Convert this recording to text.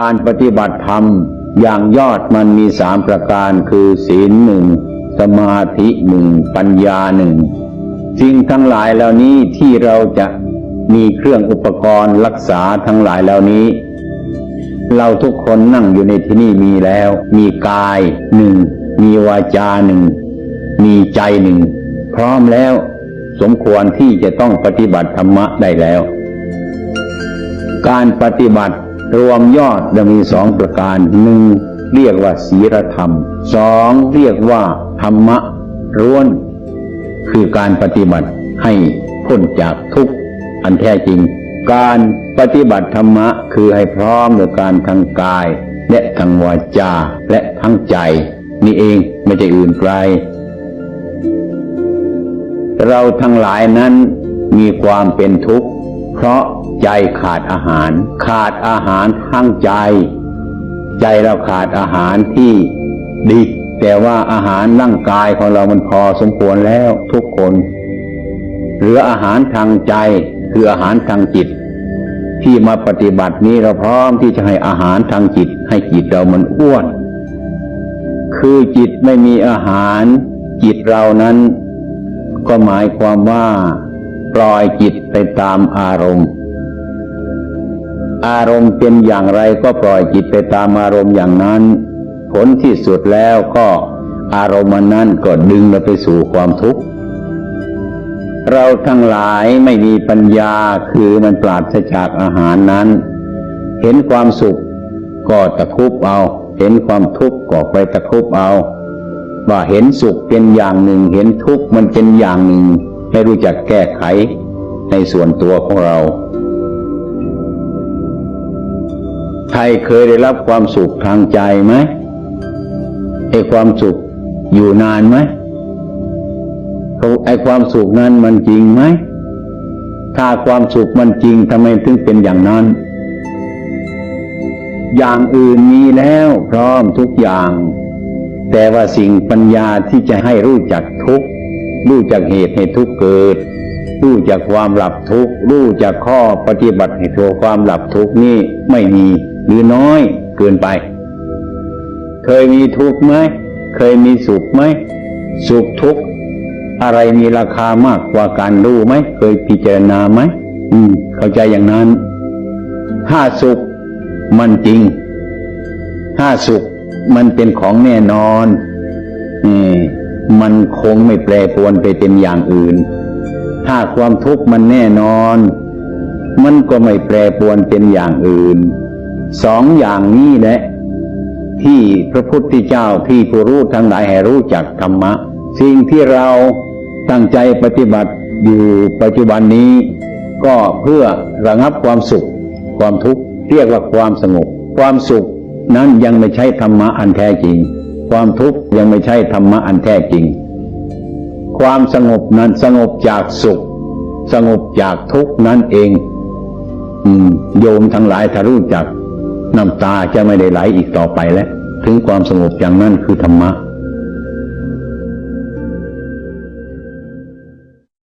การปฏิบัติธรรมอย่างยอดมันมีสามประการคือศีลหนึ่งสมาธิหนึ่งปัญญาหนึ่งสิ่งทั้งหลายเหล่านี้ที่เราจะมีเครื่องอุปกรณ์รักษาทั้งหลายเหล่านี้ เราทุกคนนั่งอยู่ในที่นี่มีแล้ว มีกายหนึ่งมีวาจาหนึ่งมีใจหนึ่งพร้อมแล้ว สมควรที่จะต้องปฏิบัติธรรมะได้แล้ว การปฏิบัติ รวมยอดจะมีสองประการหนึ่งเรียกว่าศีลธรรมสองเรียกว่าธรรมะร้วน คือการปฏิบัติให้พ้นจากทุกข์อันแท้จริง การปฏิบัติธรรมะคือให้พร้อมโดยการทางกาย และทางวาจาและทั้งใจ นี่เองไม่ใช่อื่นไกล เราทั้งหลายนั้นมีความเป็นทุกข์ เพราะ ใจขาดอาหาร ขาดอาหารทั้งใจ ใจเราขาดอาหารที่ดี แต่ว่าอาหารร่างกายของเรามันพอสมควรแล้วทุกคนเหลืออาหารทางใจคืออาหารทางจิต ที่มาปฏิบัตินี้เราพร้อมที่จะให้อาหารทางจิต ให้จิตเรามันอ้วน คือจิตไม่มีอาหารจิตเรานั้น ก็หมายความว่าปล่อยจิตไปตามอารมณ์ อารมณ์เป็นอย่างไรก็ปล่อยจิตไปตามอารมณ์อย่างนั้น ผลที่สุดแล้วก็อารมณ์อันนั้นก็ดึงเราไปสู่ความทุกข์ เราทั้งหลายไม่มีปัญญาคือมันปราศจากอาหารนั้น เห็นความสุขก็ตะคุบเอา เห็นความทุกข์ก็ไปตะคุบเอา ว่าเห็นสุขเป็นอย่างหนึ่ง เห็นทุกข์มันเป็นอย่างหนึ่งให้รู้จักแก้ไขในส่วนตัวของเรา ใครเคยได้รับความสุขทางใจไหมไอความสุขอยู่นานไหมไอความสุขนั้นมันจริงไหมถ้าความสุขมันจริงทำไมถึงเป็นอย่างนั้น อย่างอื่นมีแล้วพร้อมทุกอย่าง แต่ว่าสิ่งปัญญาที่จะให้รู้จักทุกรู้จักเหตุให้ทุกเกิด รู้จักความหลับทุกรู้จักข้อปฏิบัติให้ตัวความหลับทุกนี่ไม่มี หรือน้อยเกินไป เคยมีทุกข์ไหมเคยมีสุขไหมสุขทุกข์อะไรมีราคามากกว่าการรู้ไหมเคยพิจารณาไหมอืม เข้าใจอย่างนั้น ถ้าสุขมันจริง ถ้าสุขมันเป็นของแน่นอนอืมมันคงไม่แปรปรวนไปเป็นอย่างอื่น ถ้าความทุกข์มันแน่นอน มันก็ไม่แปรปรวนเป็นอย่างอื่น สองอย่างนี้แหละ ที่พระพุทธเจ้าที่ผู้รู้ทั้งหลายให้รู้จักธรรมะ สิ่งที่เราตั้งใจปฏิบัติอยู่ปัจจุบันนี้ ก็เพื่อระงับความสุข ความทุกข์เรียกว่าความสงบความสุขนั้นยังไม่ใช่ธรรมะอันแท้จริง ความทุกข์ยังไม่ใช่ธรรมะอันแท้จริง ความสงบนั้นสงบจากสุข สงบจากทุกข์นั่นเอง อืม โยมทั้งหลายถ้ารู้จัก น้ำตาจะไม่ได้ไหลอีกต่อไปแล้ว ถึงความสงบอย่างนั้นคือธรรมะ